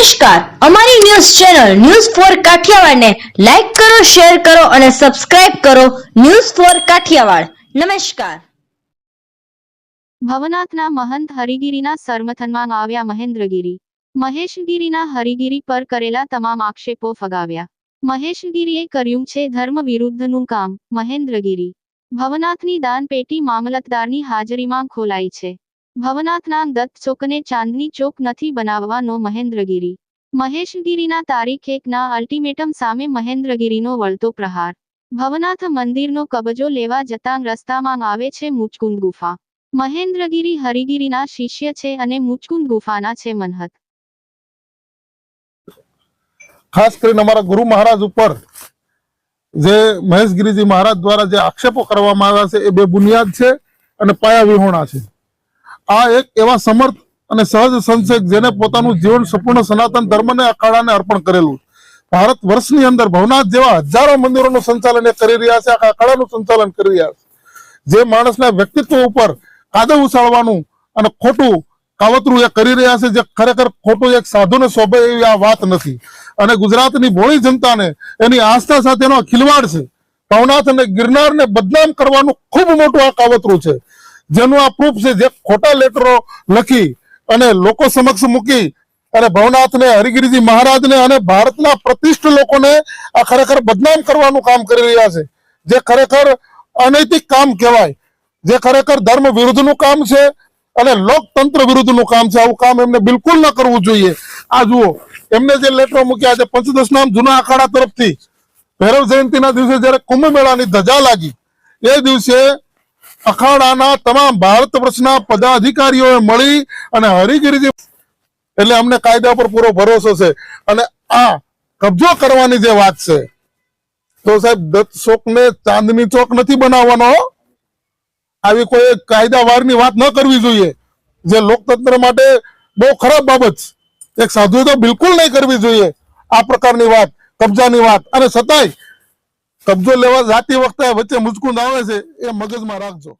નમસ્કાર. અમારી news channel news four કાઠિયાવાડને લાઈક કરો, શેર કરો અને સબસ્ક્રાઇબ કરો ન્યૂઝ ફોર કાઠિયાવાડ. નમસ્કાર. ભવનાથના મહંત હરિગીરીના સરમથનમાં આવ્યા મહેન્દ્રગીરી. મહેશગીરીના હરિગીરી પર કરેલા તમામ આક્ષેપો ફગાવ્યા. મહેશગીરીએ કર્યું છે ધર્મ વિરુદ્ધનું કામ, મહેન્દ્રગીરી. ભવનાથની દાન પેટી મામલતદારની હાજરીમાં ખોલાઈ છે. ભવનાથના દત્ત ચોકને ચાંદની ચોક નથી બનાવવાનો મહેન્દ્રગીરી. મહેશગીરીના તારીખ એકના અલ્ટિમેટમ સામે મહેન્દ્રગીરીનો વળતો પ્રહાર. ભવનાથ મંદિરનો કબજો લેવા જતાં રસ્તામાં આવે છે મુચકુંદ ગુફા. મહેન્દ્રગીરી હરિગીરીના શિષ્ય છે અને મુચકુંદ ગુફાના છે મનહત. ખાસ કરીને અમારા ગુરુ મહારાજ ઉપર જે મહેશગીરીજી મહારાજ દ્વારા જે આક્ષેપો કરવામાં આવ્યા છે, એ બે બુનિયાદ છે અને પાયા વિહોણા છે. આ એક એવા સમર્થ અને સહજ સંત જેને પોતાનું જીવન સંપૂર્ણ સનાતન ધર્મને અખાડાને અર્પણ કરેલું ભારત વર્ષની અંદર ભવનાથ જેવા હજારો મંદિરોનું સંચાલન કરી રહ્યા છે, આખા અખાડાનું સંચાલન કરી રહ્યા છે. જે માણસના વ્યક્તિત્વ ઉપર કાદવ ઉછાળવાનું અને ખોટું કાવતરું એ કરી રહ્યા છે, જે ખરેખર ખોટું એક સાધુને શોભે એવી આ વાત નથી. અને ગુજરાતની ભોળી જનતાને એની આસ્થા સાથેનો ખિલવાડ છે. ભવનાથ અને ગિરનારને બદનામ કરવાનું ખૂબ મોટું આ કાવતરું છે. જેનું આ પ્રૂફ છે, જે ખોટા લેટરો લખી અને લોકો સમક્ષ મૂકી અને ભવનાથને, હરિગીરીજી મહારાજને અને ભારતના પ્રતિષ્ઠ લોકોને આ ખરેખર બદનામ કરવાનું કામ કરી રહ્યા છે. જે ખરેખર અનૈતિક કામ કહેવાય. જે ખરેખર ધર્મ વિરુદ્ધનું કામ છે અને લોકતંત્ર વિરુદ્ધનું કામ છે. આવું કામ એમને બિલકુલ ન કરવું જોઈએ. આ જુઓ, એમને જે લેટરો મૂક્યા છે, પંચદશ નામ જૂના અખાડા તરફથી. ભૈરવ જયંતિના દિવસે જ્યારે કુંભ મેળાની ધજા લાગી, એ દિવસે અખાડાના તમામ ભારત વર્ષના પદાધિકારીઓએ મળી અને હરિગીરીજી એટલે અમને કાયદા પર પૂરો ભરોસો છે. અને આ કબજો કરવાની જે વાત છે, તો સાહેબ દત્ત ચોક ને ચાંદની ચોક નથી બનાવવાનો આવી કોઈ કાયદાવારની વાત ન કરવી જોઈએ. જે લોકતંત્ર માટે બહુ ખરાબ બાબત એક સાધુએ તો બિલકુલ નહીં કરવી જોઈએ. આ પ્રકારની વાત, કબજાની વાત. અને છતાંય કબજો લેવા જાતી વખતે વચ્ચે મુચકુંદ આવે છે એ મગજમાં રાખજો.